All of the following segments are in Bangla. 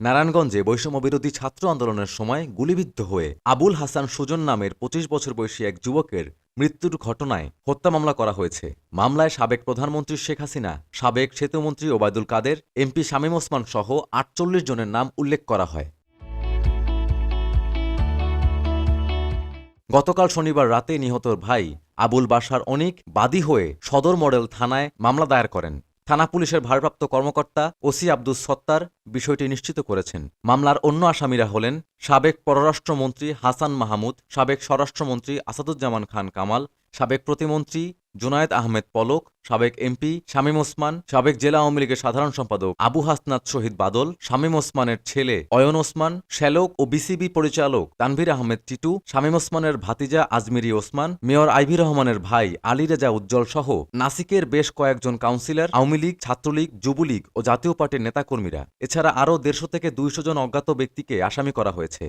নারায়ণগঞ্জে বৈষম্য বিরোধী ছাত্র আন্দোলনের সময় গুলিবিদ্ধ হয়ে আবুল হাসান সুজন নামের পঁচিশ বছর বয়সী এক যুবকের মৃত্যুর ঘটনায় হত্যা মামলা করা হয়েছে। মামলায় সাবেক প্রধানমন্ত্রী শেখ হাসিনা, সাবেক সেতুমন্ত্রী ওবায়দুল কাদের, এমপি শামীম ওসমান সহ আটচল্লিশ জনের নাম উল্লেখ করা হয়। গতকাল শনিবার রাতে নিহতর ভাই আবুল বাশার অনিক বাদী হয়ে সদর মডেল থানায় মামলা দায়ের করেন। থানা পুলিশের ভারপ্রাপ্ত কর্মকর্তা ওসি আব্দুস সত্তার বিষয়টি নিশ্চিত করেছেন। মামলার অন্য আসামিরা হলেন সাবেক পররাষ্ট্রমন্ত্রী হাসান মাহমুদ, সাবেক স্বরাষ্ট্রমন্ত্রী আসাদুজ্জামান খান কামাল, সাবেক প্রতিমন্ত্রী জুনায়েদ আহমেদ পলক, সাবেক এমপি শামীম ওসমান, সাবেক জেলা আওয়ামী লীগের সাধারণ সম্পাদক আবু হাসনাত শহীদ বাদল, শামীম ওসমানের ছেলে অয়ন ওসমান, শ্যালক ও বিসিবি পরিচালক তানভীর আহমেদ টিটু, শামীম ওসমানের ভাতিজা আজমিরি ওসমান, মেয়র আইভি রহমানের ভাই আলী রেজা উজ্জ্বল সহ নাসিকের বেশ কয়েকজন কাউন্সিলর, আওয়ামী লীগ, ছাত্রলীগ, যুবলীগ ও জাতীয় পার্টির নেতাকর্মীরা। এছাড়া আরও দেড়শো থেকে দুইশো জন অজ্ঞাত ব্যক্তিকে আসামি করা হয়েছে।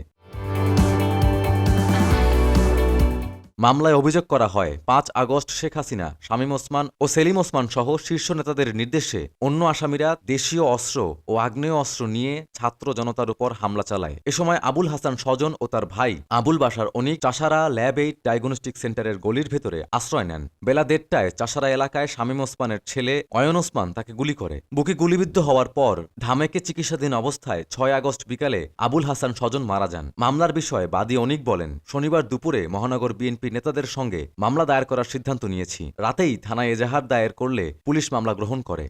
মামলায় অভিযোগ করা হয়, পাঁচ আগস্ট শেখ হাসিনা, শামীম ওসমান ও সেলিম ওসমান সহ শীর্ষ নেতাদের নির্দেশে অন্য আসামিরা দেশীয় অস্ত্র ও আগ্নেয় অস্ত্র নিয়ে ছাত্র জনতার উপর হামলা চালায়। এ সময় আবুল হাসান স্বজন ও তার ভাই Abul Basar Anik Chashara lab aid diagnostic সেন্টারের গলির ভেতরে আশ্রয় নেন। বেলা দেড়টায় চাষারা এলাকায় শামীম ওসমানের ছেলে অয়ন ওসমান তাকে গুলি করে। বুকে গুলিবিদ্ধ হওয়ার পর ঢামেকে চিকিৎসাধীন অবস্থায় ছয় আগস্ট বিকালে আবুল হাসান স্বজন মারা যান। মামলার বিষয়ে বাদী অনিক বলেন, শনিবার দুপুরে মহানগর বিএনপি নেতাদের সঙ্গে মামলা দায়ের করার সিদ্ধান্ত নিয়েছি। রাতেই থানায় এজাহার দায়ের করলে পুলিশ মামলা গ্রহণ করে।